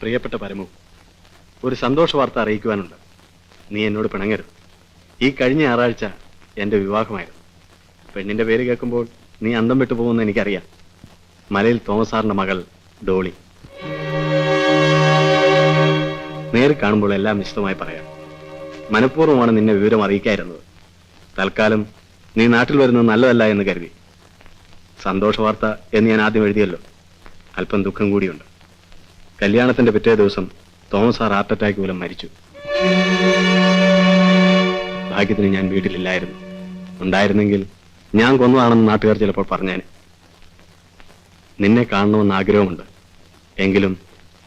പ്രിയപ്പെട്ട പരമു ഒരു സന്തോഷ വാർത്ത അറിയിക്കുവാനുണ്ട്. നീ എന്നോട് പിണങ്ങരുത്. ഈ കഴിഞ്ഞ ഞായറാഴ്ച എന്റെ വിവാഹമായിരുന്നു. പെണ്ണിന്റെ പേര് കേൾക്കുമ്പോൾ നീ അന്തം വിട്ടു പോകുമെന്ന് എനിക്കറിയാം. മലയിൽ തോമസ് സാറിന്റെ മകൾ ഡോളി. നേരിൽ കാണുമ്പോൾ എല്ലാം നിശ്ചിതമായി പറയാം. മനഃപൂർവമാണ് നിന്നെ വിവരം അറിയിക്കായിരുന്നത്. തൽക്കാലം നീ നാട്ടിൽ വരുന്നത് നല്ലതല്ല എന്ന് കരുതി. സന്തോഷ വാർത്ത എന്ന് ഞാൻ ആദ്യം എഴുതിയല്ലോ. അല്പം ദുഃഖം കൂടിയുണ്ട്. കല്യാണത്തിന്റെ പിറ്റേ ദിവസം തോമസ് സാർ ഹാർട്ട് അറ്റാക്ക് മൂലം മരിച്ചു. ഭാഗ്യത്തിന് ഞാൻ വീട്ടിലില്ലായിരുന്നു. ഉണ്ടായിരുന്നെങ്കിൽ ഞാൻ കൊന്നതാണെന്ന് നാട്ടുകാർ ചിലപ്പോൾ പറഞ്ഞേനെ. നിന്നെ കാണണമെന്ന് ആഗ്രഹമുണ്ട്. എങ്കിലും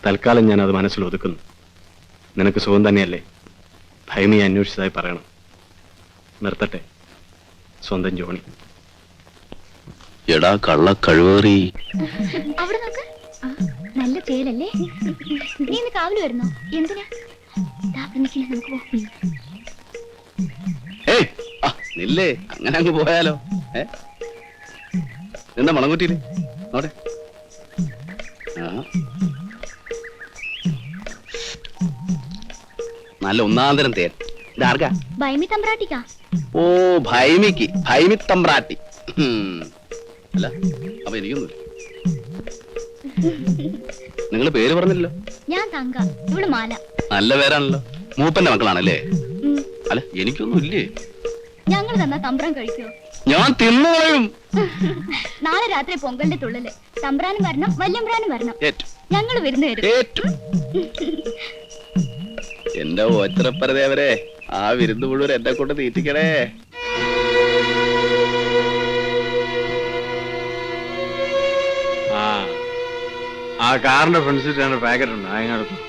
തൽക്കാലം ഞാൻ അത് മനസ്സിൽ ഒതുക്കുന്നു. നിനക്ക് സുഖം തന്നെയല്ലേ? ഭയമി അന്വേഷിച്ചതായി പറയണം. നിർത്തട്ടെ. സ്വന്തം ജോണി. എടാ കള്ള കഴിവേറി അവിടെ നോക്ക്. ചേലല്ലേ നീ ഇന്ന് കാവിൽ വരുന്നോ? എന്തിനാ? നമുക്ക് നില്ലേ? അങ്ങനെ അങ്ങ് പോയാലോ? ഏ? എന്താ മണംകുറ്റിയിൽ നോടെ. നല്ല ഒന്നാന്തരം തേൻ. ഇതാർക്കാ തമ്പ്രാട്ടിക്കാ. ഓ ഭൈമിക്ക്. ഭൈമി തമ്പ്രാട്ടി. അല്ല അപ്പൊ എനിക്കൊന്നുമില്ല. നിങ്ങൾ പേര് പറഞ്ഞില്ലല്ലോ. ഞാൻ തങ്ക. ഇവൾ മാല. നല്ല പേരാണല്ലോ. മൂപ്പന്റെ മക്കളാണല്ലേ? അല്ല എനിക്കൊന്നും ഇല്ലേ? ഞങ്ങൾ തന്നാ തമ്പ്രാൻ കഴിക്കോ. ഞാൻ തിന്നുകളയും നാളെ രാത്രി പൊങ്കലിന്റെ തുള്ളൽ. തമ്പ്രാനും വരണം വല്യമ്പ്രാനും വരണം. ഞങ്ങൾ വരുന്ന എന്റെ ഓച്ചറപ്പറ എന്റെ ഓച്ചറപ്പരദേവരെ ആ വിരുന്ന് മുഴുവൻ എന്നെ കൊണ്ട് തീറ്റിക്കണേ. കാറിന്റെ ഫ്രണ്ട് സീറ്റ് പാക്കറ്റ് ഉണ്ട് അതിനടുത്ത്.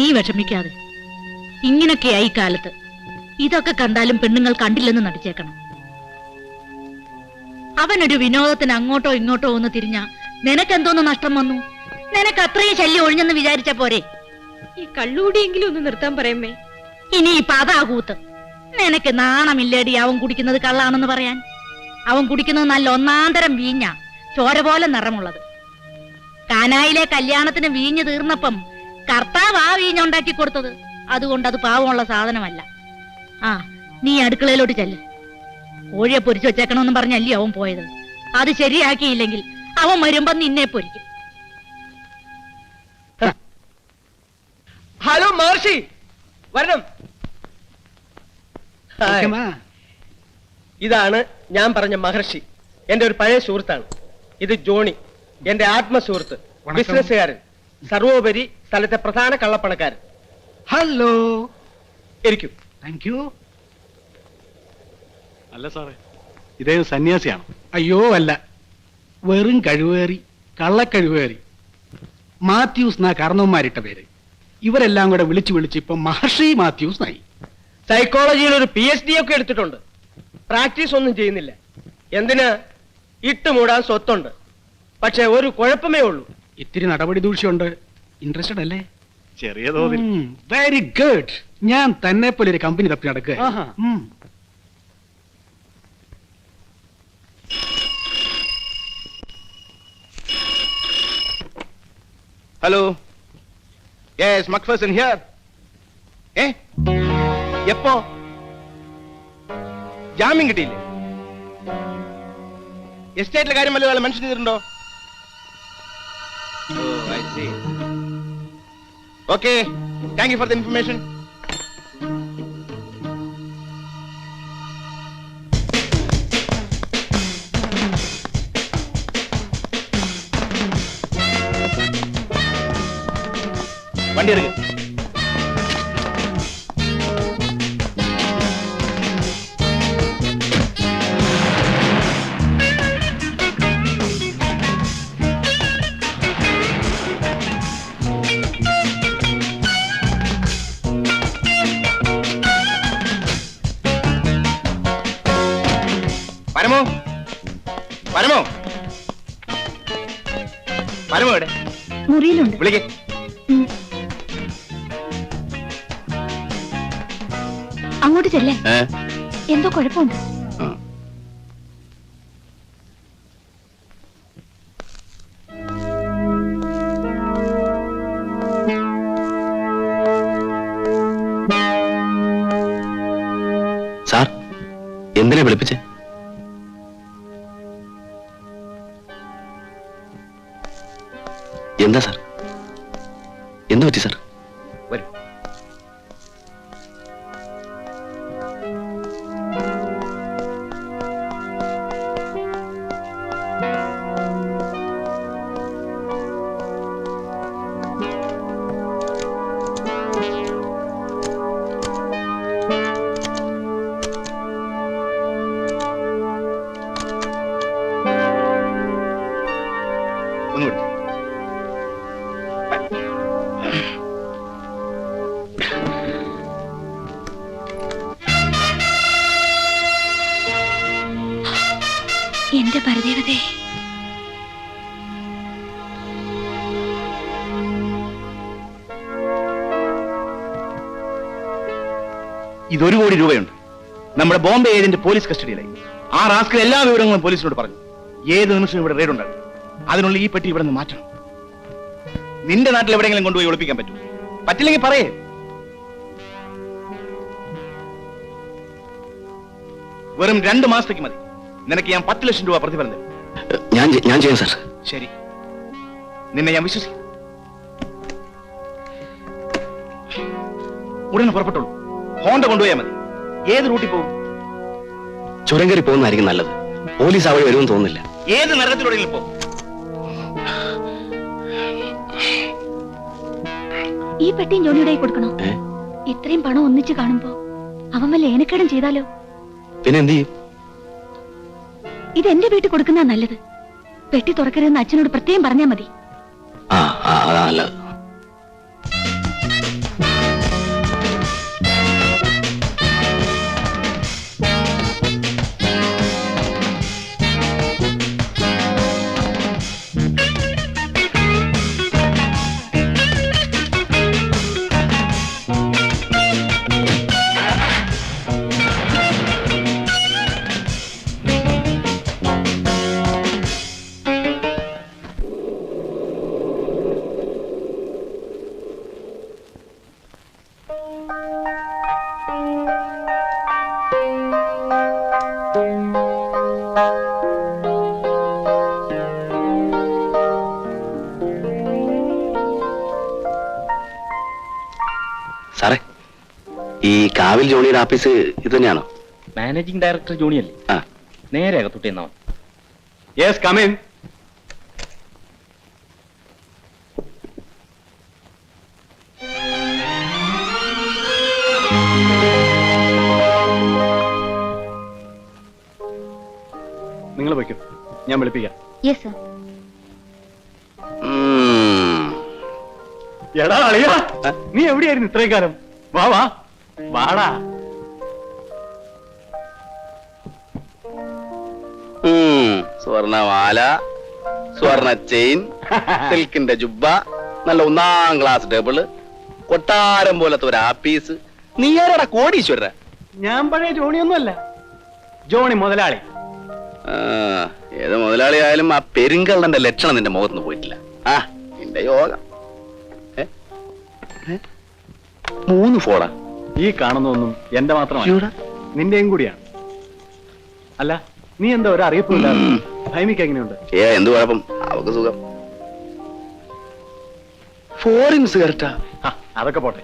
നീ വിഷമിക്കാതെ. ഇങ്ങനൊക്കെയായി ആയി കാലത്ത്. ഇതൊക്കെ കണ്ടാലും പെണ്ണുങ്ങൾ കണ്ടില്ലെന്ന് നടിച്ചേക്കണം. അവനൊരു വിനോദത്തിന് അങ്ങോട്ടോ ഇങ്ങോട്ടോ ഒന്ന് തിരിഞ്ഞ നിനക്കെന്തോന്ന് നഷ്ടം വന്നു? നിനക്ക് അത്രയും ശല്യം ഒഴിഞ്ഞെന്ന് വിചാരിച്ച പോരെ? ഈ കള്ളുകൂടിയെങ്കിലും ഒന്ന് നിർത്താൻ പറയുമേ ഇനി ഇപ്പൊ അതാ കൂത്ത്. നിനക്ക് നാണമില്ലേടി അവൻ കുടിക്കുന്നത് കള്ളാണെന്ന് പറയാൻ? അവൻ കുടിക്കുന്നത് നല്ല ഒന്നാന്തരം വീഞ്ഞ ചോര പോലെ നിറമുള്ളത്. കാനായിലെ കല്യാണത്തിന് വീഞ്ഞു തീർന്നപ്പം കർത്താവ് ആ വീഞ്ഞുണ്ടാക്കി കൊടുത്തത്. അതുകൊണ്ട് അത് പാവമുള്ള സാധനമല്ല. ആ നീ അടുക്കളയിലോട്ട് ചെല്ല്. കോഴിയെ പൊരിച്ചു വെച്ചേക്കണമെന്ന് പറഞ്ഞല്ലേ അവൻ പോയത്. അത് ശരിയാക്കിയില്ലെങ്കിൽ അവൻ വരുമ്പോ നിന്നെ പൊരിക്കും. ഹലോ മഹർഷി. വരണം. ഇതാണ് ഞാൻ പറഞ്ഞ മഹർഷി. എന്റെ ഒരു പഴയ സുഹൃത്താണ്. ഇത് ജോണി. എന്റെ ആത്മസുഹൃത്ത്. ബിസിനസ്സുകാരൻ. സർവോപരി സ്ഥലത്തെ പ്രധാന കള്ളപ്പണക്കാരൻ. ഹലോ. ഇരിക്കും. താങ്ക് യു അല്ല സാറേ ഇദ്ദേഹം സന്യാസിയാണ്. അയ്യോ അല്ല. വെറും കഴിവേറി കള്ളക്കഴിവേറി. മാത്യൂസ് എന്നാ കാരണവന്മാരിട്ട പേര്. ഇവരെല്ലാം കൂടെ വിളിച്ചു വിളിച്ച് ഇപ്പൊ മഹർഷി മാത്യൂസ് നായി സൈക്കോളജിയിൽ ഒരു പി എച്ച് ഡി ഒക്കെ എടുത്തിട്ടുണ്ട്. പ്രാക്ടീസ് ഒന്നും ചെയ്യുന്നില്ല. എന്തിന്? ഇട്ടുമൂടാൻ സ്വത്തുണ്ട്. പക്ഷെ ഒരു കുഴപ്പമേ ഉള്ളൂ. ഇത്തിരി നടപടി ദൂഷ്യമുണ്ട് ഇൻട്രസ്റ്റഡ് അല്ലേ? ചെറിയ തോതിൽ. വെരി ഗുഡ് ഞാൻ തന്നെ പോലെ ഒരു കമ്പനി തപ്പി നടക്കുക ഹലോ യെസ് ഹിയർ ഏ? എപ്പോ? ജാമ്യം കിട്ടിയില്ലേ? എസ്റ്റേറ്റിലെ കാര്യം വല്ലതും മെൻഷൻ ചെയ്തിട്ടുണ്ടോ? Okay thank you for the information வண்டி இருக்கு മുറിയിലുണ്ട് വിളിക്കേ. അങ്ങോട്ട് ചെല്ലേ? എന്തോ കുഴപ്പമുണ്ട്. സാർ എന്തിനാ വിളിപ്പിച്ചേ? എന്റെ പരദേവതേ. ഇതൊരു കോടി രൂപയുണ്ട്. നമ്മുടെ ബോംബെ ഏജന്റ് പോലീസ് കസ്റ്റഡിയിലായി. ആ റാസ്കൽ എല്ലാ വിവരങ്ങളും പോലീസിനോട് പറഞ്ഞു. ഏത് നിമിഷം ഇവിടെ റെയ്ഡ് ഉണ്ടാകും. അതിനുള്ള ഈ പെട്ടി ഇവിടെ നിന്ന് മാറ്റണം. നിന്റെ നാട്ടിൽ എവിടെയെങ്കിലും കൊണ്ടുപോയി ഒളിപ്പിക്കാൻ പറ്റും പറ്റില്ലെങ്കിൽ പറയേ. വെറും രണ്ട് മാസത്തേക്ക് മതി. നിനക്ക് ഞാൻ പത്ത് ലക്ഷം രൂപ പ്രതിഫലം തരും. ഞാൻ ഞാൻ ചെയ്യാം സാർ. ശരി. നിന്നെ ഞാൻ വിശ്വസിക്കും. ഉടനെ പുറപ്പെട്ടുള്ളൂ ഹോണ്ട കൊണ്ടുപോയാൽ മതി. ഏത് റൂട്ടിൽ പോകും? ചുരം കയറി പോകുന്നതായിരിക്കും നല്ലത്. പോലീസ് അവിടെ വരുമെന്ന് തോന്നുന്നില്ല. ഏത് നരകത്തിലൂടെയെങ്കിലും പോകും ഈ പെട്ടിയും ജോലിയുടെ കൊടുക്കണോ? ഇത്രയും പണം ഒന്നിച്ച് കാണുമ്പോ അവൻ വല്ല ഏനക്കേടും ചെയ്താലോ? പിന്നെ എന്ത് ചെയ്യും ഇത് എന്റെ വീട്ടിൽ കൊടുക്കുന്ന നല്ലത്. പെട്ടി തുറക്കരുതെന്ന് അച്ഛനോട് പ്രത്യേകം പറഞ്ഞാ മതി. ആ ആ, അതാ നല്ലത്. ഈ കാവിൽ ജോണിയുടെ ഓഫീസ് ഇത് തന്നെയാണോ? മാനേജിംഗ് ഡയറക്ടർ ജോണിയല്ലേ ആ. നേരെ അകത്തോട്ട് എന്നാ യെസ് കമിൻ നിങ്ങൾ വയ്ക്കും ഞാൻ വിളിപ്പിക്കാം. യെസ് സർ എടാ അളിയാ. നീ എവിടെയായിരുന്നു ഇത്രയും കാലം? വാ വാ. വാടാ. സ്വർണമാല സ്വർണ ചെയിൻ സിൽക്കിന്റെ ജുബ്ബ നല്ല ഒന്നാം ക്ലാസ് ടേബിൾ കൊട്ടാരം പോലത്തെ ഒരു ആപ്പീസ്. നീ ആരാടാ കോടീശ്വര ഞാൻ പഴയ ജോണി ജോണിയൊന്നുമല്ല. ജോണി മുതലാളി. ഏത് മുതലാളി ആയാലും ആ പെരുങ്കള്ളന്റെ ലക്ഷണം നിന്റെ മുഖത്ത് നിന്ന് പോയിട്ടില്ല. ആ നിന്റെ യോഗം? മൂന്ന് ഫോളാ ഈ കാണുന്നൊന്നും എന്റെ മാത്രമാണ് നിന്റെയും കൂടിയാണ്. അല്ല നീ എന്താ ഒരു അറിയിപ്പില്ല ഭൈമിക്ക് എങ്ങനെയുണ്ട്? ഏ എന്ത് കുഴപ്പം? അവക്ക് സുഖം. ഫോറിൻ സിഗരറ്റാ ആ, അതൊക്കെ പോട്ടെ.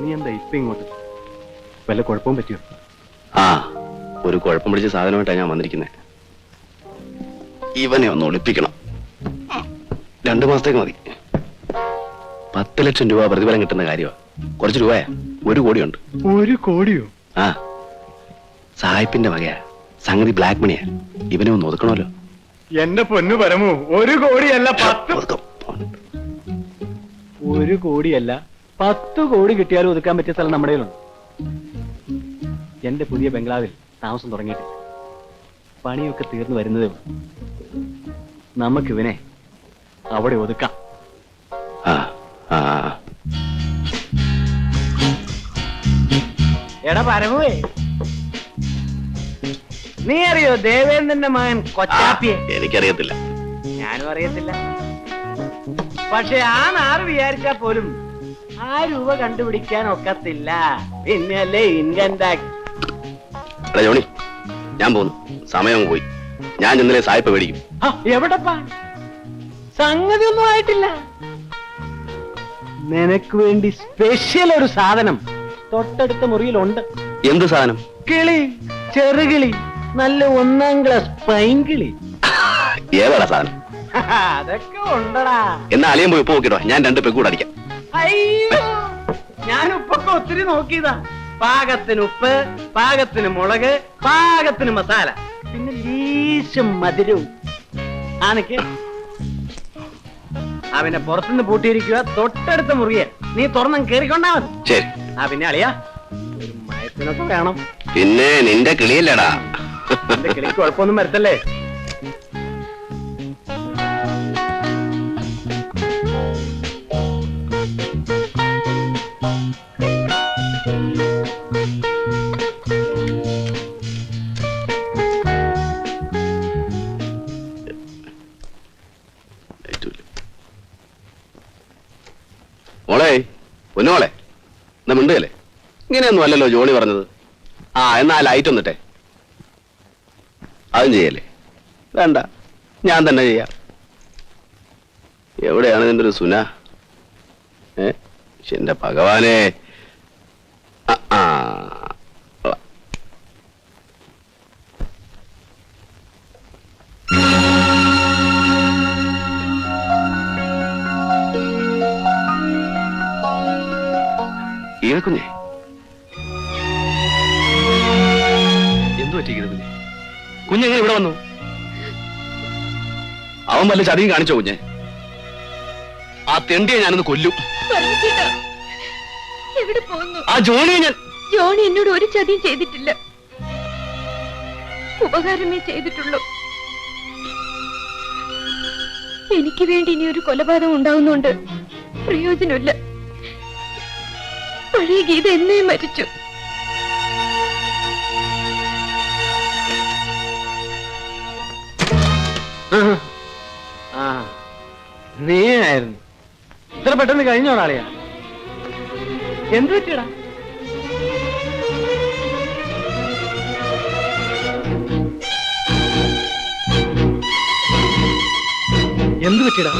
നീ എന്താ ഇപ്പൊ ഇങ്ങോട്ട്? വല്ല കുഴപ്പവും പറ്റിയോ? ആ ഒരു കുഴപ്പം പിടിച്ച സാധനമായിട്ടാണ് ഞാൻ വന്നിരിക്കുന്നത് ഇവനെ ഒന്ന് ഒളിപ്പിക്കണം. രണ്ടു മാസത്തേക്ക് മതി. പത്ത് ലക്ഷം രൂപ പ്രതിഫലം കിട്ടുന്ന കാര്യമാ കുറച്ച് രൂപയാ. ഒരു കോടിയുണ്ട്. ഒരു കോടിയോ? ആ. സായിപ്പിന്റെ വകയാ. സംഗതി ബ്ലാക്ക് മണിയാ. ഇവനെ ഒന്ന് ഒതുക്കണമല്ലോ. എന്റെ പൊന്നു പരമു ഒരു കോടിയല്ല പത്ത് ഒതുക്കം. ഒരു കോടിയല്ല പത്ത് കോടി കിട്ടിയാലും ഒതുക്കാൻ പറ്റിയ സ്ഥലം നമ്മുടെ കയ്യിലുണ്ട്. എന്റെ പുതിയ ബംഗ്ലാവിൽ താമസം തുടങ്ങിയിട്ടില്ല. പണിയൊക്കെ തീർന്നു വരുന്നതേ ഉള്ളൂ. നമുക്കിവനെ അവിടെ ഒതുക്കാം. ആ ആ. എടാ പരമുവേ. നീ അറിയോ ദേവേന്ദ്രന്റെ മകൻ കൊച്ചാപ്പിയെ? എനിക്കറിയത്തില്ല. ഞാനും അറിയത്തില്ല. പക്ഷെ ആ നാറ് വിചാരിച്ചാ പോലും ആ രൂപ കണ്ടുപിടിക്കാൻ ഒക്കത്തില്ല. പിന്നല്ലേ ഇൻകം ടാക്സ് എടാ ജോണി ഞാൻ പോന്നു. സമയം പോയി. ഞാൻ ഇന്നലെ സായിപ്പ് മേടിക്കും. എവിടെപ്പാ? സംഗതി ഒന്നും ആയിട്ടില്ല. നിനക്ക് വേണ്ടി സ്പെഷ്യൽ ഒരു സാധനം തൊട്ടടുത്ത മുറിയിലുണ്ട്. എന്ത് സാധനം? കിളി ചെറുകിളി നല്ല ഒന്നാം ക്ലാസ് പൈങ്കിളി. ഏതാടാ സാധനം? അതൊക്കെ ഉണ്ടടാ. എന്നാ അളിയൻ പോയി ഉപ്പ് നോക്കിട്ടോ ഞാൻ രണ്ട് പെക്കൂടെ അടിക്കാം. അയ്യോ ഞാൻ ഉപ്പൊക്കെ ഒത്തിരി നോക്കിയതാ. പാകത്തിന് ഉപ്പ് പാകത്തിന് മുളക് പാകത്തിന് മസാല. പിന്നെ ലീശം മധുരവും. ആനക്ക് അവനെ പുറത്തുനിന്ന് പൂട്ടിയിരിക്കുക തൊട്ടടുത്ത മുറിയെ. നീ തുറന്നും കേറിക്കൊണ്ടാ മതി. ശരി. ആ പിന്നെ അളിയാ ഒരു മയത്തിനൊക്കെ വേണം. പിന്നെ നിന്റെ കിളിയല്ലടാ? എന്റെ കിളിക്ക് കുഴപ്പമൊന്നും വരത്തല്ലേ? ഇങ്ങനെയൊന്നും അല്ലല്ലോ ജോണി പറഞ്ഞത്. ആ എന്നാ ലൈറ്റ് ഒന്നിട്ടെ അതും ചെയ്യല്ലേ? വേണ്ട ഞാൻ തന്നെ ചെയ്യാം. എവിടെയാണ് നിന്റെ ഒരു സുന? ഏ? എന്റെ ഭഗവാനെ. ആ, എന്തു പറ്റിയിരിക്കുന്നു കുഞ്ഞെ കുഞ്ഞെങ്ങനെ ഇവിടെ വന്നു? അവൻ വല്ല ചതിയും കാണിച്ചോ കുഞ്ഞെ? ആ തെണ്ടിയെ ഞാനൊന്ന് കൊല്ലും. എവിടെ പോകുന്നു ആ ജോണിയെ ഞാൻ ജോണി എന്നോട് ഒരു ചതിയും ചെയ്തിട്ടില്ല. ഉപകാരമേ ചെയ്തിട്ടുള്ളൂ. എനിക്ക് വേണ്ടി ഇനി ഒരു കൊലപാതകം ഉണ്ടാവുന്നുണ്ട്. പ്രയോജനമില്ല. പഴയ ഗീത എന്നേ മരിച്ചു. നീ ആയിരുന്നു ഇത്ര പെട്ടെന്ന് കഴിഞ്ഞ ഒരാളെയാ എന്ത് പറ്റിയടാ? എന്ത് പറ്റിയടാ?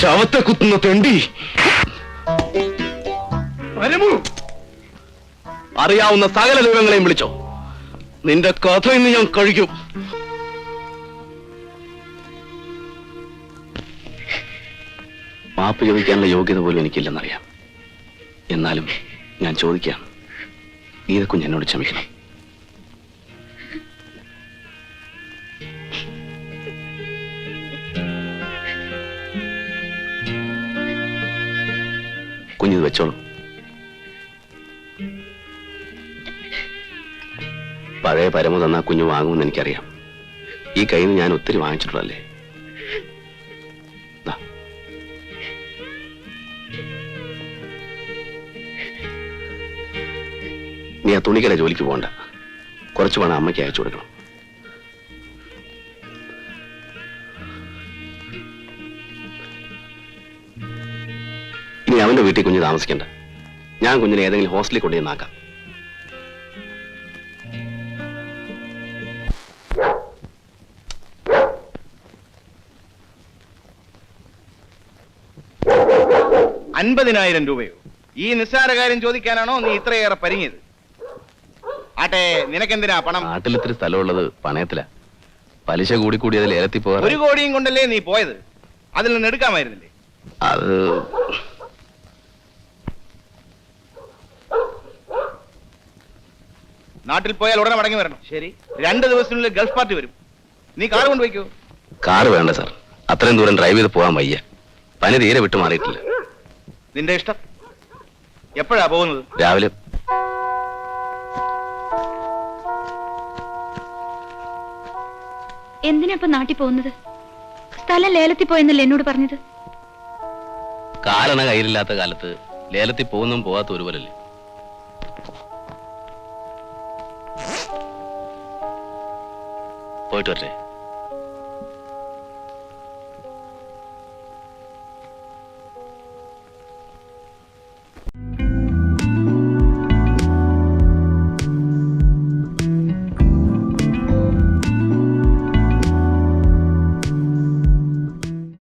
ശവത്തെ കുത്തുന്ന തെണ്ടി. പരമു അറിയാവുന്ന സകല ദൈവങ്ങളെയും വിളിച്ചോ. നിന്റെ കഥ ഇന്ന് ഞാൻ കഴിക്കും. മാപ്പ് ചോദിക്കാനുള്ള യോഗ്യത പോലും എനിക്കില്ലെന്നറിയാം. എന്നാലും ഞാൻ ചോദിക്കാം ഗീത കുഞ്ഞ് എന്നോട് ക്ഷമിക്കണം. കുഞ്ഞിത് വെച്ചോളൂ. പഴയ പരമ തന്നാ കുഞ്ഞു വാങ്ങുമെന്ന് എനിക്കറിയാം. ഈ കയ്യിൽ നിന്ന് ഞാൻ ഒത്തിരി വാങ്ങിച്ചിട്ടുള്ളല്ലേ നീ ആ തുണിക്കട ജോലിക്ക് പോകണ്ട. കുറച്ച് പണം അമ്മയ്ക്ക് അയച്ചു കൊടുക്കണം. ഇനി അവന്റെ വീട്ടിൽ കുഞ്ഞ് താമസിക്കണ്ട. ഞാൻ കുഞ്ഞിനെ ഏതെങ്കിലും ഹോസ്റ്റലിൽ കൊണ്ടുപോയി നാക്കാം അൻപതിനായിരം രൂപയോ? ഈ നിസ്സാര കാര്യം ചോദിക്കാനാണോ നീ ഇത്രയേറെ പരിങ്ങിയത്? ആട്ടെ നിനക്കെന്തിനാ പണം? നാട്ടിൽ ഇത്ര സ്ഥലമുള്ളത് പണയത്തില. പലിശ കൂടി കൂടി അതിൽ ഏലത്തി പോകാറ് ഒരു കോടിയും കൊണ്ടല്ലേ നീ പോയത്? അതിൽ നിന്ന് എടുക്കാമായിരുന്നില്ലേ? അത് നാട്ടിൽ പോയാൽ ഉടനെ മടങ്ങി വരണം. ശരി. രണ്ട് ദിവസത്തിനുള്ളിൽ ഗൾഫ് പാർട്ടി വരും. നീ കാർ കൊണ്ടുപോയിക്കോ? കാറ് വേണ്ട സാർ. അത്രയും ദൂരം ഡ്രൈവ് ചെയ്ത് പോകാൻ വയ്യ. പനി തീരെ വിട്ടു മാറിയിട്ടില്ല നിന്റെ ഇഷ്ടം. എപ്പോഴാ പോകുന്നത്? രാവിലെ. എന്തിനാ ഇപ്പൊ നാട്ടിൽ പോകുന്നത്? സ്ഥലം ലേലത്തിൽ പോയെന്നല്ലേ എന്നോട് പറഞ്ഞത്? കാലണ കയ്യിലില്ലാത്ത കാലത്ത് ലേലത്തിൽ പോകുന്നും പോകാത്ത ഒരുപോലല്ലേ? പോയിട്ട് വരട്ടെ.